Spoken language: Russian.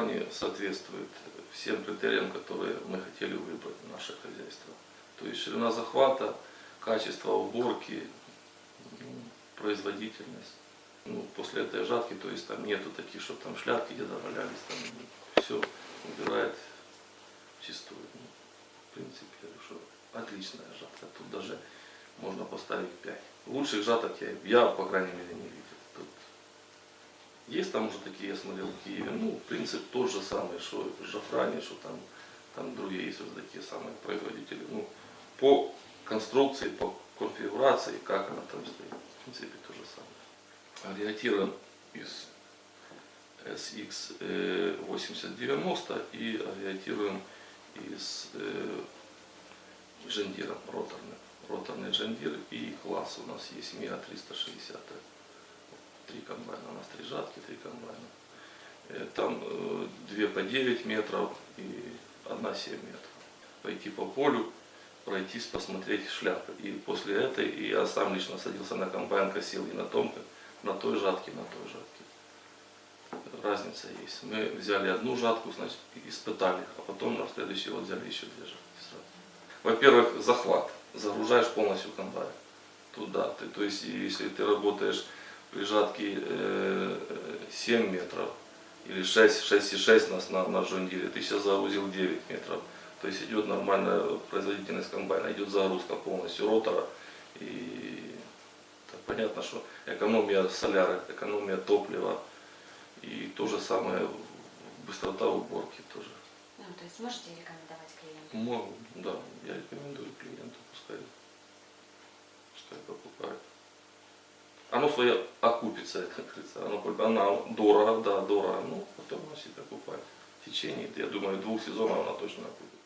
плане соответствует всем критериям, которые мы хотели выбрать в наше хозяйство. То есть ширина захвата, качество уборки, ну, производительность. Ну, после этой жатки, то есть там нету таких, что там шляпки где-то валялись, там все убирает чистую. Ну, в принципе, что отличная жатка. Тут даже можно поставить 5. Лучших жаток я, я по крайней мере, не видел. Есть там уже такие, я смотрел в Киеве, ну, принцип тот же самый, что в Жафране, что там, там другие есть вот такие самые производители. Ну, по конструкции, по конфигурации, как она там стоит, в принципе, то же самое. Ориентируем из SX э, 8090 и ориентируем из э, Джендира роторный. Роторный Джендир и класс у нас есть МИА 360. Три комбайна, у нас три жатки, три комбайна. Э, Там э, две по 9 метров и одна 7 метров. Пойти по полю, пройтись, посмотреть шляпы. И после этой я сам лично садился на комбайн, косил и на том, на той жатке, на той жатке. Разница есть. Мы взяли одну жатку, значит, испытали, а потом на следующий год взяли еще две жатки. Во-первых, захват. Загружаешь полностью комбайн. Туда. Ты, то есть, если ты работаешь при жатке э, 7 метров или 6, 6,6 нас на, на жондире, ты сейчас загрузил 9 метров. То есть идет нормальная производительность комбайна, идет загрузка полностью ротора. И так понятно, что экономия соляры, экономия топлива и то же самое быстрота уборки тоже. Ну, то есть можете рекомендовать клиенту? Могу, да, я рекомендую клиенту, пускай, пускай покупает. Оно свое окупится, как говорится, оно, она дорого, да, дорого, ну, потом она себе покупает. В течение, я думаю, двух сезонов она точно окупится.